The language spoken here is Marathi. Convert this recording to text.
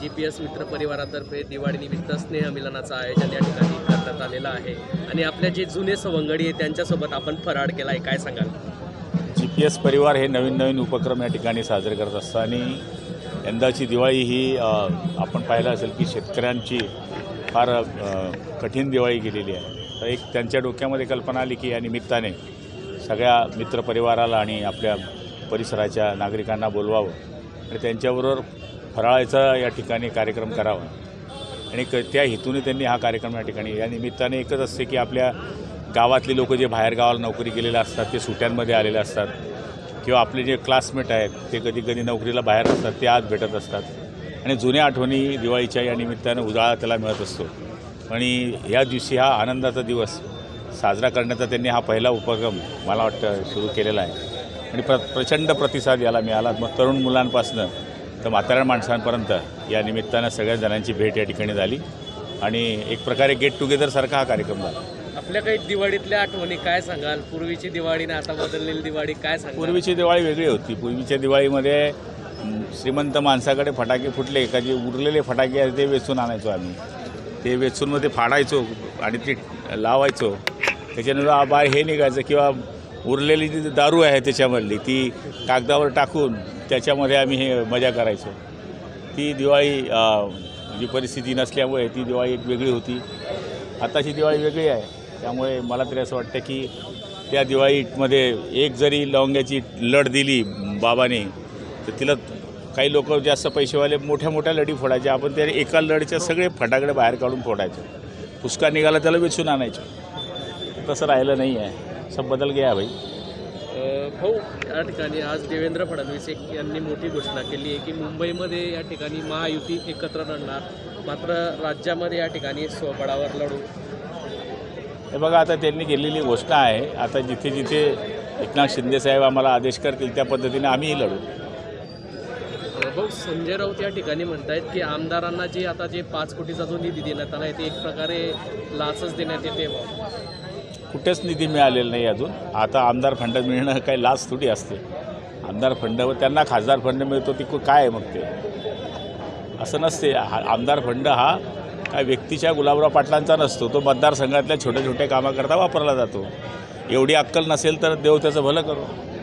जी पी एस मित्र परिवारातर्फे दिवाळीनिमित्त स्नेहमिलनाचं आयोजन या ठिकाणी करण्यात आलेलं आहे. आणि आपल्या जे जुने सवंगडी आहे त्यांच्यासोबत आपण फराड केला आहे काय सांगाल? जी पी एस परिवार हे नवीन नवीन उपक्रम या ठिकाणी साजरे करत असतं आणि यंदाची दिवाळी ही आपण पाहिलं असेल की शेतकऱ्यांची फार कठीण दिवाळी गेलेली आहे. तर एक त्यांच्या डोक्यामध्ये कल्पना आली की या निमित्ताने सगळ्या मित्रपरिवाराला आणि आपल्या परिसराच्या नागरिकांना बोलवावं आणि त्यांच्याबरोबर फराळाचा या ठिकाणी कार्यक्रम करावा. आणि क त्या हेतूने त्यांनी हा कार्यक्रम या ठिकाणी या निमित्ताने एकच असते की आपल्या गावातले लोक जे बाहेर गावाला नोकरी गेलेले असतात ते सुट्यांमध्ये आलेले असतात किंवा आपले जे क्लासमेट आहेत ते कधी कधी नोकरीला बाहेर असतात ते आज भेटत असतात. आणि जुन्या आठवणी दिवाळीच्या या निमित्तानं उजाळा त्याला मिळत असतो. आणि या दिवशी हा आनंदाचा दिवस साजरा करण्याचा त्यांनी हा पहिला उपक्रम मला वाटतं सुरू केलेला आहे. आणि प्र प्रचंड प्रतिसाद याला मिळाला. मग तरुण मुलांपासनं तर म्हाताऱ्या माणसांपर्यंत या निमित्तानं सगळ्या जणांची भेट या ठिकाणी झाली. आणि एक प्रकारे गेट टुगेदरसारखा हा कार्यक्रम झाला. आपल्या काही दिवाळीतल्या आठवणी काय सांगाल? पूर्वीची दिवाळी आणि आता बदललेली दिवाळी काय सांगाल? पूर्वीची दिवाळी वेगळी होती. पूर्वीच्या दिवाळीमध्ये श्रीमंत माणसाकडे फटाके फुटले का जे उरलेले फटाके आहेत ते वेचून आणायचो आम्ही. ते वेचून मग ते फाडायचो आणि ते लावायचो. त्याच्यानंतर बाहेर हे निघायचं. किंवा उरलेली जी दारू आहे त्याच्यामधली ती कागदावर टाकून त्याच्यामध्ये आम्ही हे मजा करायचो. ती दिवाळी जी परिस्थिती नसल्यामुळे ती दिवाळी एक वेगळी होती. आताची दिवाळी वेगळी आहे. त्यामुळे मला तरी असं वाटतं की त्या दिवाळीमध्ये एक जरी लवंग्याची लढ दिली बाबाने तर तिला काही लोक जास्त पैसेवाले मोठ्या मोठ्या लढी फोडायच्या आपण त्या एका लढीच्या सगळे फटाकडे बाहेर काढून फोडायचे. पुष्का निघाला त्याला वेचून आणायचं. तसं राहिलं नाही आहे सब बदल गया भाई। भाऊ या ठिकाणी आज देवेंद्र फडणवीस एक यांनी मोठी घोषणा केली आहे की मुंबईमध्ये या ठिकाणी महायुती एकत्र लढणार मात्र राज्यामध्ये या ठिकाणी स्वबळावर लढू. हे बघा आता त्यांनी केलेली घोषणा आहे. आता जिथे जिथे एकनाथ शिंदेसाहेब आम्हाला आदेश करतील त्या पद्धतीने आम्हीही लढू. भाऊ संजय राऊत या ठिकाणी म्हणतायत की आमदारांना जे आता जे पाच कोटीचा जो निधी देण्यात आला आहे ते एक प्रकारे लाचच देण्यात येते. कुठेच निधी मिळालेला नाही अजून. आता आमदार फंड मिळणं काही लाच थोडी असते. आमदार फंड व त्यांना खासदार फंड मिळतो ती काय आहे मग ते? असं नसते. हा आमदार फंड हा काय व्यक्तीच्या गुलाबराव पाटलांचा नसतो. तो मतदारसंघातल्या छोट्या छोट्या कामाकरता वापरला जातो. एवढी अक्कल नसेल तर देव त्याचं भलं करो.